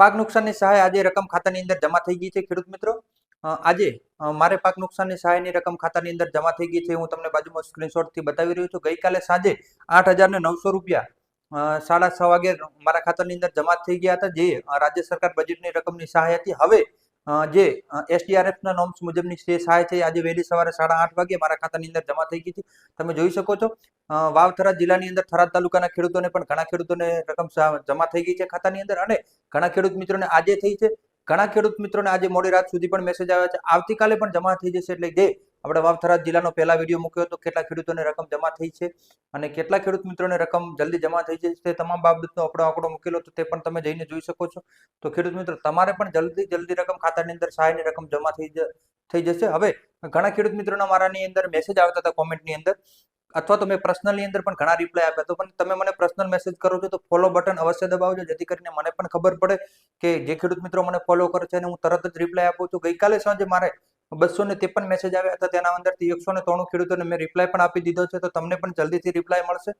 પાક નુકસાનની સહાય આજે રકમ ખાતાની અંદર જમા થઈ ગઈ છે, ખેડૂત મિત્રો. આજે મારે પાક નુકસાનની સહાયની રકમ ખાતાની અંદર જમા થઈ ગઈ છે, હું તમને બાજુમાં સ્ક્રીનશોટથી બતાવી રહ્યો છું. ગઈકાલે સાંજે આઠ નવસો રૂપિયા સાડા છ વાગે મારા ખાતાની અંદર જમા થઈ ગયા હતા, જે રાજ્ય સરકાર બજેટની રકમની સહાય હતી. હવે જે એસડીઆરએફના નોમ્સ મુજબની જે સહાય છે આજે વહેલી સવારે સાડા આઠ વાગે મારા ખાતાની અંદર જમા થઈ ગઈ છે. તમે જોઈ શકો છો વાવ જિલ્લાની અંદર થરાદ તાલુકાના ખેડૂતોને પણ ઘણા ખેડૂતોને રકમ જમા થઈ ગઈ છે ખાતાની અંદર અને ઘણા ખેડૂત મિત્રોને આજે થઈ છે. ઘણા ખેડૂત મિત્રોને આજે મોડી રાત સુધી પણ મેસેજ આવ્યા છે. આવતીકાલે પણ જમા થઈ જશે એટલે જે આપણે વાવ થરાદ જિલ્લાનો પહેલા વીડિયો મૂક્યો હતો, કેટલા ખેડૂતોને રકમ જમા થઈ છે અને કેટલા ખેડૂત મિત્રોને રકમ જલ્દી જમા થઈ જશે તે તમામ બાબતનો આપણો આંકડો મૂકેલો તો તે પણ તમે જઈને જોઈ શકો છો. તો ખેડૂત મિત્રો, તમારે પણ જલ્દી જલ્દી રકમ ખાતાની અંદર સહાયની રકમ જમા થઈ થઈ જશે. હવે ઘણા ખેડૂત મિત્રોના મારાની અંદર મેસેજ આવતા હતા કોમેન્ટની અંદર, અથવા તો મેં પર્સનલની અંદર પણ ઘણા રિપ્લાય આપ્યા તો પણ તમે મને પર્સનલ મેસેજ કરો છો તો ફોલો બટન અવશ્ય દબાવજો, જેથી કરીને મને પણ ખબર પડે કે જે ખેડૂત મિત્રો મને ફોલો કરે છે અને હું તરત જ રિપ્લાય આપું છું. ગઈકાલે સાંજે મારે બસો ને ત્રેપન મેસેજ આવ્યા હતા તેના અંદરથી એકસો ને ત્રણું ખેડૂતોને મેં રિપ્લાય પણ આપી દીધો છે, તો તમને પણ જલ્દીથી રિપ્લાય મળશે.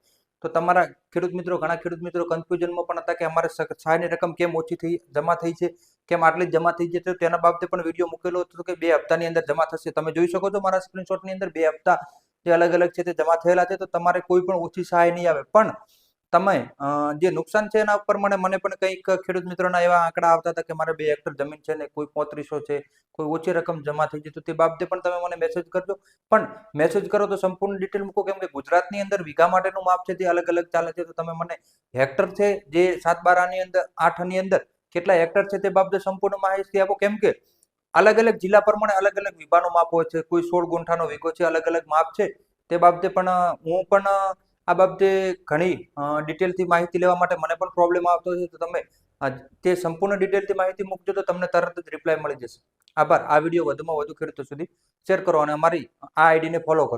તો તમારા ખેડૂત મિત્રો, ઘણા ખેડૂત મિત્રો કન્ફ્યુઝનમાં પણ હતા કે અમારે સહાયની રકમ કેમ ઓછી થઈ, જમા થઈ છે, કેમ આટલી જમા થઈ છે, તો તેના બાબતે પણ વીડિયો મૂકેલો હતો કે બે હપ્તાની અંદર જમા થશે. તમે જોઈ શકો છો મારા સ્ક્રીનશોટની અંદર બે હપ્તા જે અલગ અલગ છે તે જમા થયેલા છે, તો તમારે કોઈ પણ ઓછી સહાય નહીં આવે. પણ તમે જે નુકસાન છે એના ઉપર મને મને પણ કંઈક ખેડૂત મિત્રોના એવા આંકડા આવતા હતા કે મારે બે હેક્ટર જમીન છે ને કોઈ પોત્રીસો છે, કોઈ ઓછી રકમ જમા થઈ જતી તો બાબતે પણ તમે મને મેસેજ કરજો. પણ મેસેજ કરો તો સંપૂર્ણ ડિટેલ મૂકો કેમ કે ગુજરાતની અંદર વીઘા માટેનું માપ છે તે અલગ અલગ ચાલે છે. તો તમે મને હેક્ટર છે જે સાત બારાની અંદર, આઠની અંદર કેટલા હેક્ટર છે તે બાબતે સંપૂર્ણ માહિતી આપો. કેમ કે અલગ અલગ જિલ્લા પ્રમાણે અલગ અલગ વિભાગનો માપ હોય છે. કોઈ સોળ ગુંઠાનો વીઘો છે, અલગ અલગ માપ છે. તે બાબતે પણ હું પણ આ બાબતે ઘણી ડિટેલથી માહિતી લેવા માટે મને પણ પ્રોબ્લેમ આવતો છે. તો તમે તે સંપૂર્ણ ડિટેલથી માહિતી મૂકજો તો તમને તરત જ રિપ્લાય મળી જશે. આભાર. આ વીડિયો વધુમાં વધુ ખેડૂતો સુધી શેર કરો અને અમારી આ આઈડીને ફોલો કરો.